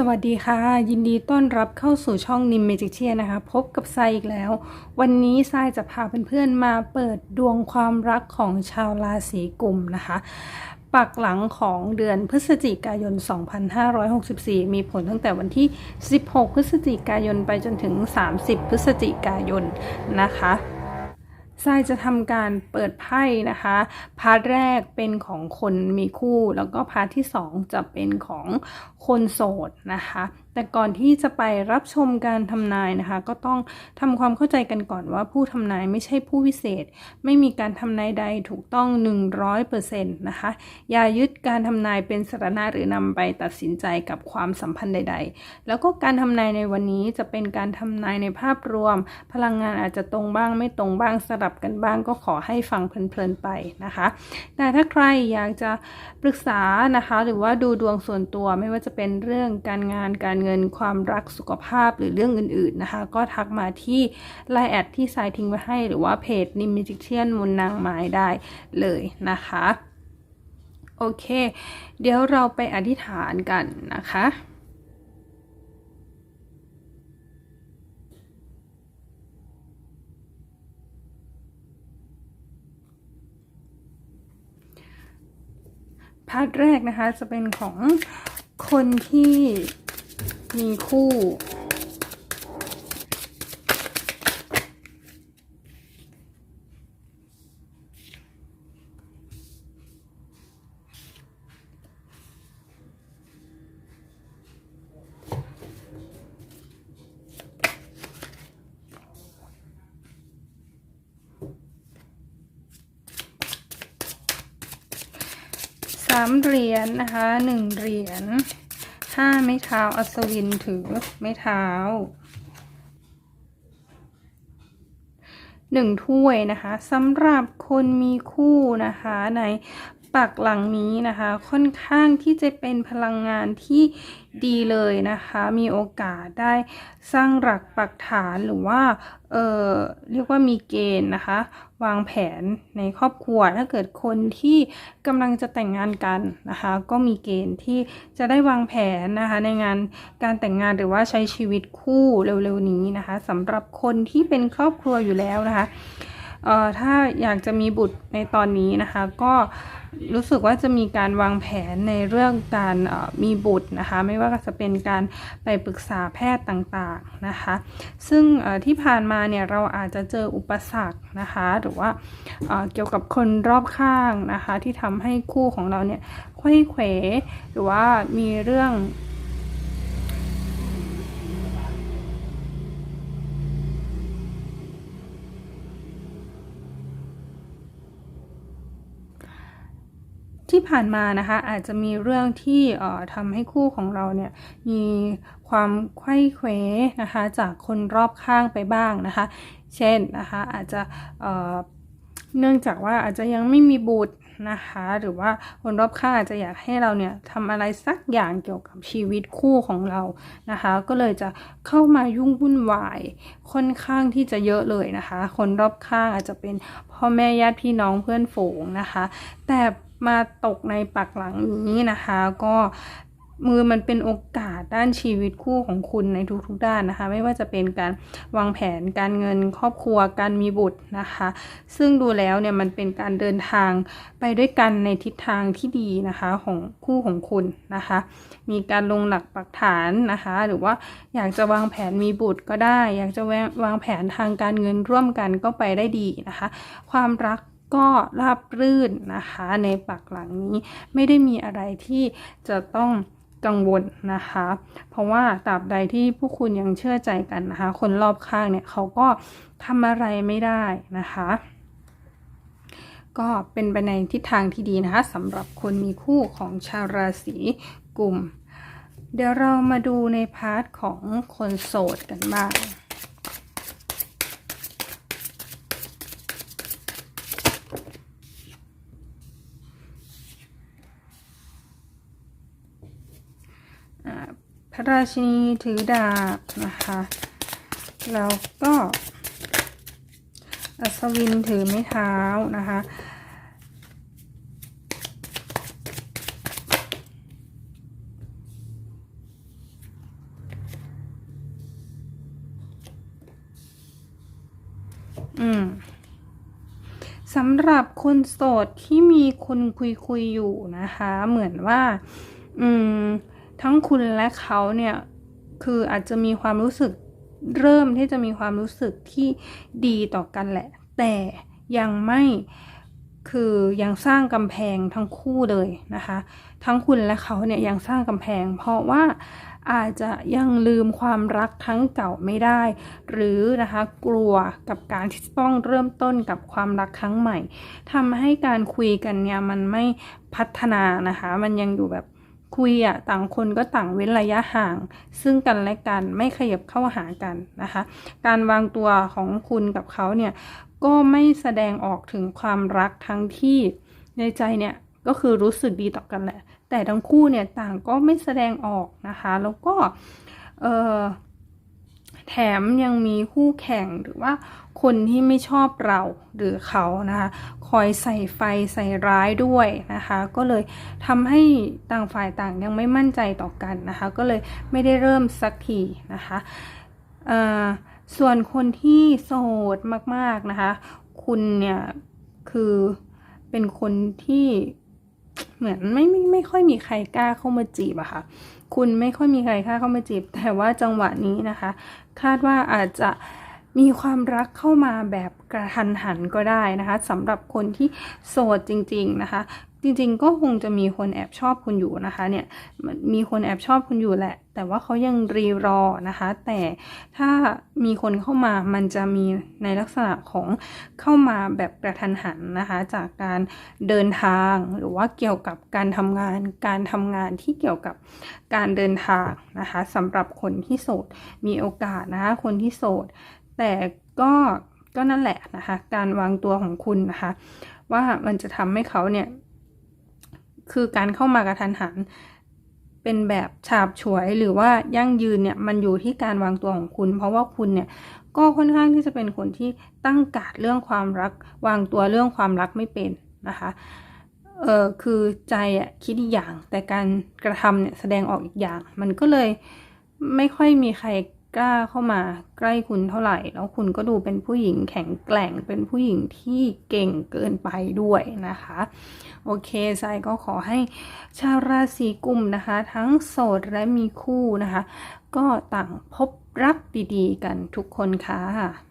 สวัสดีค่ะ ยินดีต้อนรับเข้าสู่ช่องนิมเมจิกเชียนะคะ พบกับไซอีกแล้ว วันนี้ไซจะพาเพื่อนๆมาเปิดดวงความรักของชาวราศีกุมนะคะ ปักหลังของเดือนพฤศจิกายน 2564 มีผลตั้งแต่วันที่ 16 พฤศจิกายนไปจนถึง 30 พฤศจิกายนนะคะ ทรายจะทำการเปิดไพ่นะคะ พาร์ทแรกเป็นของคนมีคู่ แล้วก็พาร์ทที่ 2 จะเป็นของคนโสดนะคะ แต่ก่อนที่จะไปรับชมการทำนายนะคะ ก็ต้องทำความเข้าใจกันก่อนว่าผู้ทำนายไม่ใช่ผู้วิเศษ ไม่มีการทำนายใดถูกต้อง 100%นะคะ อย่ายึดการทำนายเป็นสาระหรือนำไปตัดสินใจกับความสัมพันธ์ใด ๆ แล้วก็การทำนายในวันนี้จะเป็นการทำนายในภาพรวม พลังงานอาจจะตรงบ้างไม่ตรงบ้างสลับกันบ้าง ก็ขอให้ฟังเพลินๆไปนะคะ แต่ถ้าใครอยากจะปรึกษานะคะ หรือว่าดูดวงส่วนตัวไม่ว่าจะเป็นเรื่องการงานการเงินงินความรักสุขภาพหรือเรื่องอื่นๆนะคะ ก็ทักมาที่ไลน์แอดที่สายทิ้งไว้ให้ หรือว่าเพจนิมมิจิเชียนมุนนางไม้ได้เลยนะคะ โอเค เดี๋ยวเราไปอธิษฐานกันนะคะพาร์ทแรกนะคะจะเป็นของคนที่ มีคู่ สามเหรียญนะคะหนึ่งเหรียญ ถ้าไม้เท้าอัศวินถือไม้เท้าหนึ่งถ้วยนะคะสำหรับคนมีคู่นะคะใน ปักหลังนี้นะคะ ค่อนข้างที่จะเป็นพลังงานที่ดีเลยนะคะ มีโอกาสได้สร้างหลักปักฐานหรือว่าเออเรียกว่ามีเกณฑ์นะคะ วางแผนในครอบครัวถ้าเกิดคนที่กำลังจะแต่งงานกันนะคะ ก็มีเกณฑ์ที่จะได้วางแผนนะคะ ในงานการแต่งงานหรือว่าใช้ชีวิตคู่เร็วๆนี้นะคะสำหรับคนที่เป็นครอบครัวอยู่แล้วนะคะ เอ่อถ้าอยากจะมีบุตรในตอนนี้นะคะ ก็รู้สึกว่าจะมีการวางแผนในเรื่องการมีบุตรนะคะ ไม่ว่าจะเป็นการไปปรึกษาแพทย์ต่างๆนะคะ ซึ่งที่ผ่านมาเนี่ยเราอาจจะเจออุปสรรคนะคะ หรือว่าเกี่ยวกับคนรอบข้างนะคะ ที่ทำให้คู่ของเราเนี่ยควยเขวหรือว่ามีเรื่อง ที่ผ่านมานะคะอาจจะมีเรื่องที่ทำให้คู่ของเราเนี่ยมีความไขว้เขวนะคะจากคนรอบข้างไปบ้างนะคะ เช่นนะคะอาจจะเเนื่องจากว่าอาจจะยังไม่มีบุตรนะคะ หรือว่าคนรอบข้างอาจจะอยากให้เราเนี่ยทำอะไรสักอย่างเกี่ยวกับชีวิตคู่ของเรานะคะ ก็เลยจะเข้ามายุ่งวุ่นวายค่อนข้างที่จะเยอะเลยนะคะ คนรอบข้างอาจจะเป็นพ่อแม่ญาติพี่น้องเพื่อนฝูงนะคะ แต่มาตกในปักหลังนี้นะคะ ก็ มือมันเป็นโอกาสด้านชีวิตคู่ของคุณในทุกๆด้านนะคะ ไม่ว่าจะเป็นการวางแผนการเงินครอบครัวการมีบุตรนะคะ ซึ่งดูแล้วเนี่ยมันเป็นการเดินทางไปด้วยกันในทิศทางที่ดีนะคะของคู่ของคุณนะคะ มีการลงหลักปักฐานนะคะ หรือว่าอยากจะวางแผนมีบุตรก็ได้ อยากจะวางแผนทางการเงินร่วมกันก็ไปได้ดีนะคะ ความรักก็ราบรื่นนะคะในปักหลังนี้ไม่ได้มีอะไรที่จะต้อง กังวลนะคะ เพราะว่าตราบใดที่ผู้คุณยังเชื่อใจกันนะคะ คนรอบข้างเนี่ยเขาก็ทำอะไรไม่ได้นะคะ ก็เป็นไปในทิศทางที่ดีนะคะสำหรับคนมีคู่ของชาวราศีกุมเดี๋ยวเรามาดูในพาร์ทของคนโสดกันบ้าง ราชินีถือดาบนะคะ แล้วก็อัศวินถือไม้เท้านะคะ อืมสำหรับคนโสดที่มีคนคุยคุยอยู่นะคะ เหมือนว่า อืม ทั้งคุณและเขาเนี่ยคืออาจจะมีความรู้สึกเริ่มที่จะมีความรู้สึกที่ดีต่อกันแหละ แต่ยังไม่คือยังสร้างกำแพงทั้งคู่เลยนะคะ ทั้งคุณและเขาเนี่ยยังสร้างกำแพง เพราะว่าอาจจะยังลืมความรักครั้งเก่าไม่ได้ หรือนะคะกลัวกับการที่ต้องเริ่มต้นกับความรักครั้งใหม่ทำให้การคุยกันเนี่ยมันไม่พัฒนานะคะ มันยังอยู่แบบ คุยอะต่างคนก็ต่างเว้นระยะห่าง ซึ่งกันและกันไม่ขยับเข้าหากันนะคะ การวางตัวของคุณกับเขาเนี่ยก็ไม่แสดงออกถึงความรักทั้งที่ในใจเนี่ยก็คือรู้สึกดีต่อกันแหละ แต่ทั้งคู่เนี่ยต่างก็ไม่แสดงออกนะคะ แล้วก็เออ แถมยังมีคู่แข่งหรือว่าคนที่ไม่ชอบเราหรือเขานะคะคอยใส่ไฟใส่ร้ายด้วยนะคะ ก็เลยทำให้ต่างฝ่ายต่างยังไม่มั่นใจต่อกันนะคะ ก็เลยไม่ได้เริ่มสักทีนะคะส่วนคนที่โสดมากๆนะคะ คุณเนี่ยคือเป็นคนที่ เหมือนไม่ไม่ไม่ค่อยมีใครกล้าเข้ามาจีบอะค่ะ คุณไม่ค่อยมีใครกล้าเข้ามาจีบ แต่ว่าจังหวะนี้นะคะ คาดว่าอาจจะมีความรักเข้ามาแบบกระทันหันก็ได้นะคะสำหรับคนที่โสดจริง ๆนะคะ จริงๆ ก็คงจะมีคนแอบชอบคุณอยู่นะคะเนี่ยมีคนแอบชอบคุณอยู่แหละ แต่ว่าเขายังรีรอนะคะ แต่ถ้ามีคนเข้ามามันจะมีในลักษณะของเข้ามาแบบกระทันหันนะคะ จากการเดินทางหรือว่าเกี่ยวกับการทำงาน การทำงานที่เกี่ยวกับการเดินทางนะคะสำหรับคนที่โสดมีโอกาสนะคะคนที่โสด แต่ก็ก็นั่นแหละนะคะ การวางตัวของคุณนะคะ ว่ามันจะทำให้เขาเนี่ย คือการเข้ามากระทันหัน เป็นแบบฉาบฉวยหรือว่ายั่งยืนเนี่ยมันอยู่ที่การวางตัวของคุณ เพราะว่าคุณเนี่ยก็ค่อนข้างที่จะเป็นคนที่ตั้งการดเรื่องความรัก วางตัวเรื่องความรักไม่เป็นนะคะเออคือใจอะคิดอีกอย่างแต่การกระทำเนี่ยแสดงออกอีกอย่าง มันก็เลยไม่ค่อยมีใคร กล้าเข้ามาใกล้คุณเท่าไหร่ แล้วคุณก็ดูเป็นผู้หญิงแข็งแกร่ง เป็นผู้หญิงที่เก่งเกินไปด้วยนะคะ โอเคไซก็ขอให้ชาวราศีกุมนะคะ ทั้งโสดและมีคู่นะคะ ก็ต่างพบรักดีๆ กันทุกคนค่ะ